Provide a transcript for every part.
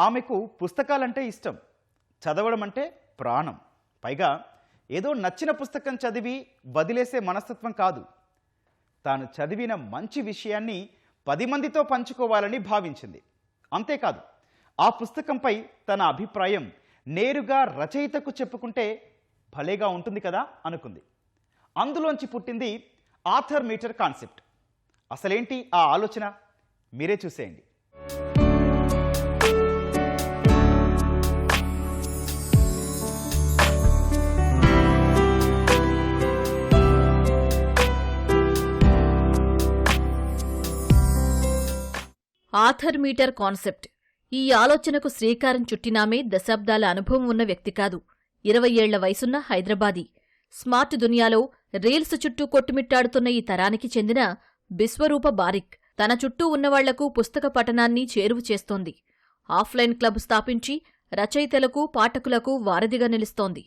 ఆమెకు పుస్తకాలంటే ఇష్టం. చదవడం అంటే ప్రాణం. పైగా ఏదో నచ్చిన పుస్తకం చదివి వదిలేసే మనస్తత్వం కాదు. తాను చదివిన మంచి విషయాన్ని పది మందితో పంచుకోవాలని భావించింది. అంతేకాదు ఆ పుస్తకంపై తన అభిప్రాయం నేరుగా రచయితకు చెప్పుకుంటే భలేగా ఉంటుంది కదా అనుకుంది. అందులోంచి పుట్టింది ఆథర్ మీటర్ కాన్సెప్ట్. అసలేంటి ఆ ఆలోచన? మీరే చూసేయండి. Author meter concept. ఈ ఆలోచనకు శ్రీకారం చుట్టినామే దశాబ్దాల అనుభవం ఉన్న వ్యక్తి కాదు. ఇరవై ఏళ్ళ వయసున్న హైదరాబాదీ. స్మార్ట్ దునియాలో రీల్స్ చుట్టూ కొట్టుమిట్టాడుతున్న ఈ తరానికి చెందిన బిశ్వరూప బారిక్ తన చుట్టూ ఉన్నవాళ్ళకు పుస్తక పఠనాన్ని చేరువ చేస్తోంది. ఆఫ్లైన్ క్లబ్ స్థాపించి రచయితలకు పాఠకులకు వారధిగా నిలుస్తోంది.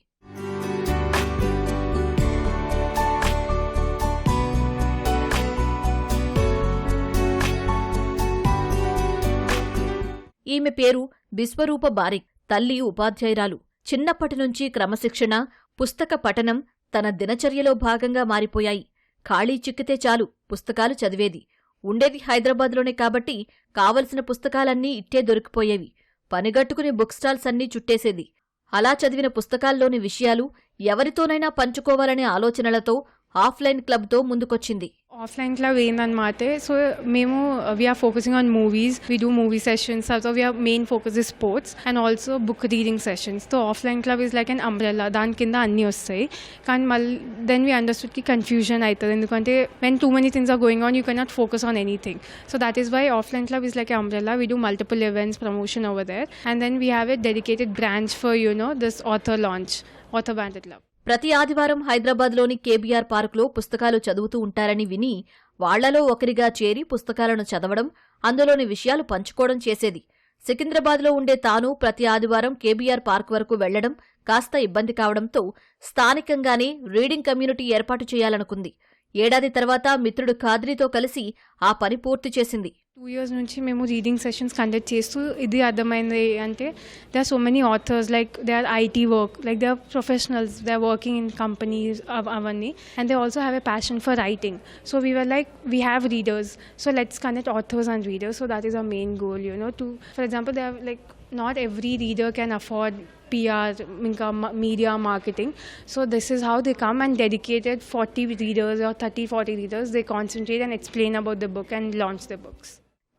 ఈమె పేరు బిశ్వరూప బారిక్ తల్లి ఉపాధ్యాయురాలు. చిన్నప్పటి నుంచి క్రమశిక్షణ పుస్తక పఠనం తన దినచర్యలో భాగంగా మారిపోయాయి. ఖాళీ చిక్కితే చాలు పుస్తకాలు చదివేది. ఉండేది హైదరాబాద్లోనే కాబట్టి కావలసిన పుస్తకాలన్నీ ఇట్టే దొరికిపోయేవి. పనిగట్టుకుని బుక్ స్టాల్స్ అన్నీ చుట్టేసేది. అలా చదివిన పుస్తకాల్లోని విషయాలు ఎవరితోనైనా పంచుకోవాలనే ఆలోచనలతో ఆఫ్లైన్ క్లబ్తో ముందుకొచ్చింది. ఆఫ్లైన్ క్లబ్ ఏందన్నమాట సో మేము we are focusing on movies we do movie sessions so we are main focus is sports and also book reading sessions so offline club is like an umbrella దాని కింద అన్నీ వస్తాయి. కానీ మళ్ళీ then we అండర్స్టూడ్కి confusion అవుతుంది ఎందుకంటే when too many things are going on you cannot focus on anything so that is why offline club is like umbrella we do multiple events promotion over there and then we have a dedicated branch for you know this author launch author bandit club ప్రతి ఆదివారం హైదరాబాద్లోని KBR పార్కులో పుస్తకాలు చదువుతూ ఉంటారని విని వాళ్ళలో ఒకరిగా చేరి పుస్తకాలను చదవడం అందులోని విషయాలు పంచుకోవడం చేసేది. సికింద్రాబాద్లో ఉండే తాను ప్రతి ఆదివారం కేబీఆర్ పార్క్ వరకు వెళ్ళడం కాస్త ఇబ్బంది కావడంతో స్థానికంగానే రీడింగ్ కమ్యూనిటీ ఏర్పాటు చేయాలనుకుంది. ఏడాది తర్వాత మిత్రుడు ఖాద్రీతో కలిసి ఆ పని పూర్తి చేసింది. టూ ఇయర్స్ నుంచి మేము రీడింగ్ సెషన్స్ కండక్ట్ చేస్తూ ఇది అర్థమైంది అంటే they are so many authors like they are IT work like they are professionals they are working in companies అవన్నీ and they also have a passion for writing so we were like we have readers so let's connect authors and readers so that is a main goal you know to for example they like not every reader can afford PR, ఇంకా media marketing. So this is how they come and dedicated 40 readers or 30, 40 readers, they concentrate and explain about the book and launch the books.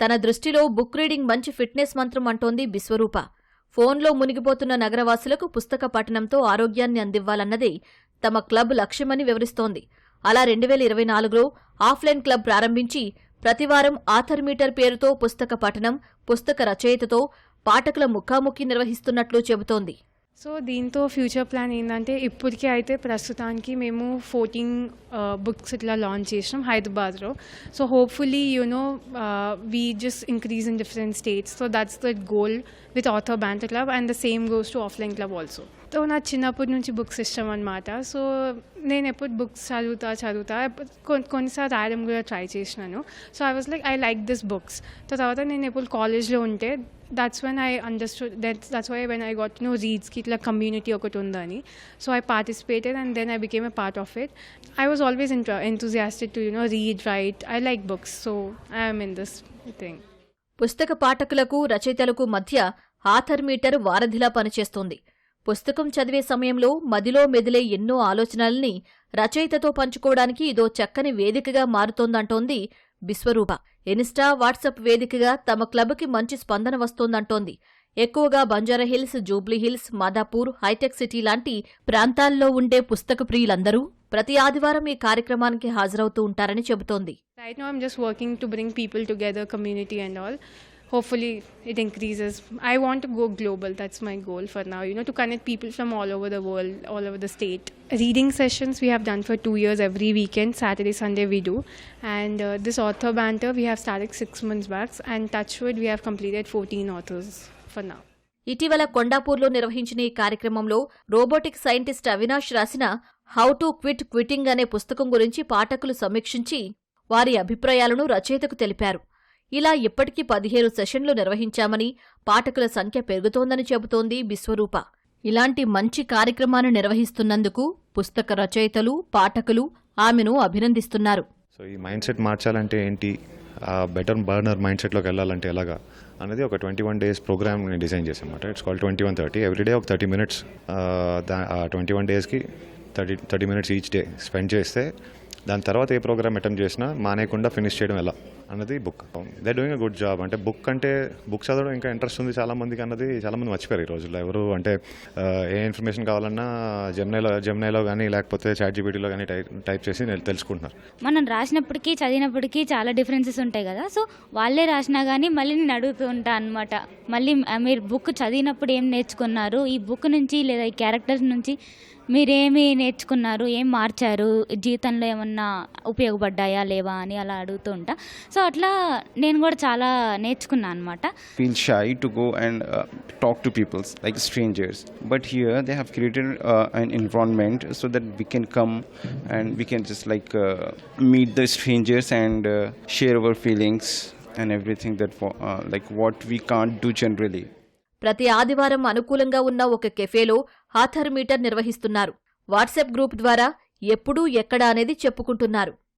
తన దృష్టిలో book reading మంచి fitness మంత్రం అంటోంది బిశ్వరూప ఫోన్లో మునిగిపోతున్న నగరవాసులకు పుస్తక పఠనంతో ఆరోగ్యాన్ని అందివ్వాలన్నదే తమ క్లబ్ లక్ష్యమని వివరిస్తోంది అలా రెండు వేల ఇరవై నాలుగులో ఆఫ్లైన్ క్లబ్ ప్రారంభించి ప్రతివారం ఆథర్ మీటర్ పేరుతో పుస్తక పఠనం పుస్తక రచయితతో పాఠకుల ముఖాముఖి నిర్వహిస్తున్నట్లు చెబుతోంది. సో దీంతో ఫ్యూచర్ ప్లాన్ ఏంటంటే ఇప్పటికే అయితే ప్రస్తుతానికి మేము ఫోర్టీన్ బుక్స్ ఇట్లా లాంచ్ చేసినాం హైదరాబాద్లో. So hopefully you know we just increase in different states so that's the goal with author banter club and the same goes to offline club also so నా చిన్నప్పటి నుంచి బుక్స్ ఇష్టం అనమాట so నేను ఎప్పుడు బుక్స్ చదువుతా చదువుతా కొన్ని కొన్నిసార్లు రాయడం కూడా ట్రై చేసినాను. So I was like I like this books తర్వాత నేను ఎప్పుడు కాలేజ్లో ఉంటే that's when I understood that's that's why when I got know రీడ్స్కి ఇట్లా కమ్యూనిటీ ఒకటి ఉందని so I participated and then I became a part of it I was always intra enthusiastic to you know read write I like books so I'm in this thing పుస్తక పాఠకులకు రచయితలకు మధ్య author metre వారధిలా పనిచేస్తుంది. పుస్తకం చదివే సమయంలో మదిలో మెదిలే ఎన్నో ఆలోచనల్ని రచయితతో పంచుకోవడానికి ఇదో చక్కని వేదికగా మారుతోందంటోంది బిశ్వరూప. ఇన్స్టా వాట్సాప్ వేదికగా తమ క్లబ్కి మంచి స్పందన వస్తోందంటోంది. ఎక్కువగా బంజారాహిల్స్ జూబ్లీహిల్స్ మాదాపూర్ హైటెక్ సిటీ లాంటి ప్రాంతాల్లో ఉండే పుస్తక ప్రియులందరూ ప్రతి ఆదివారం ఈ కార్యక్రమానికి హాజరవుతూ ఉంటారని చెబుతోంది. Right no I'm just working to bring people together community and all Hopefully, it increases. I want to go global. That's my goal for now. You know, to connect people from all over the world, all over the state. Reading sessions we have done for two years every weekend. Saturday, Sunday we do. And uh, this author banter we have started six months back. And Touchwood we have completed 14 authors for now. ఇటీవల కొండాపూర్లో నిర్వహించిన ఈ కార్యక్రమంలో robotic scientist Avinash రాసిన how to quit quitting అనే పుస్తకం గురించి పాఠకులు సమీక్షించి వారి అభిప్రాయాలను రచయితకు తెలిపారు ఇలా ఇప్పటికీ పదిహేను సెషన్లు నిర్వహించామని పాఠకుల సంఖ్య పెరుగుతోందని చెబుతోంది బిశ్వరూప ఇలాంటి మంచి కార్యక్రమాన్ని నిర్వహిస్తున్నందుకు పుస్తక రచయితలు పాఠకులు ఆమెను అభినందిస్తున్నారు. సో ఈ మైండ్ సెట్ మార్చాలంటే ఏంటి? బెటర్ బర్నర్ మైండ్ సెట్లోకి వెళ్ళాలంటే ఎలాగా? అనేది ఒక ట్వంటీ వన్ డేస్ ప్రోగ్రామ్ నేను డిజైన్ చేశాను అనమాట it's call twenty one thirty. Every day ఒక థర్టీ మినిట్స్ ట్వంటీ వన్ డేస్కి thirty thirty minutes each day spend చేస్తే దాని తర్వాత ఏ ప్రోగ్రామ్ అటెంప్ట్ చేసినా మానేయకుండా ఫినిష్ చేయడం ఎలా అన్నది book. They doing a good job అంటే బుక్ అంటే బుక్ చదవడం ఇంకా ఇంట్రెస్ట్ ఉంది చాలామందికి అన్నది చాలామంది మర్చిపోయారు ఈ రోజుల్లో. ఎవరు అంటే ఏ ఇన్ఫర్మేషన్ కావాలన్నా జెమ్నైలో జెమ్నైలో కానీ లేకపోతే చాట్ జీబీటీలో కానీ టైప్ టైప్ చేసి తెలుసుకుంటున్నారు. మనం రాసినప్పటికీ చదివినప్పటికీ చాలా డిఫరెన్సెస్ ఉంటాయి కదా. సో వాళ్ళే రాసినా కానీ మళ్ళీ నేను అడుగుతూ ఉంటాను అనమాట మళ్ళీ మీరు బుక్ చదివినప్పుడు ఏం నేర్చుకున్నారు? ఈ బుక్ నుంచి లేదా ఈ క్యారెక్టర్స్ నుంచి మీరేమి నేర్చుకున్నారు? ఏం మార్చారు? జీవితంలో ఏమన్నా ఉపయోగపడ్డాయా లేవా అని అలా అడుగుతూ ఉంటా. సో అట్లా నేను కూడా చాలా నేర్చుకున్నాను అనమాట shy to go and talk to peoples like strangers but here they have created an environment so that we can come and we can just like meet the strangers and share our feelings and everything that like what we can't do generally ప్రతి ఆదివారం అనుకూలంగా ఉన్న ఒక కెఫేలో హాథర్ metre నిర్వహిస్తున్నారు. WhatsApp group ద్వారా ఎప్పుడూ ఎక్కడ అనేది చెప్పుకుంటున్నారు.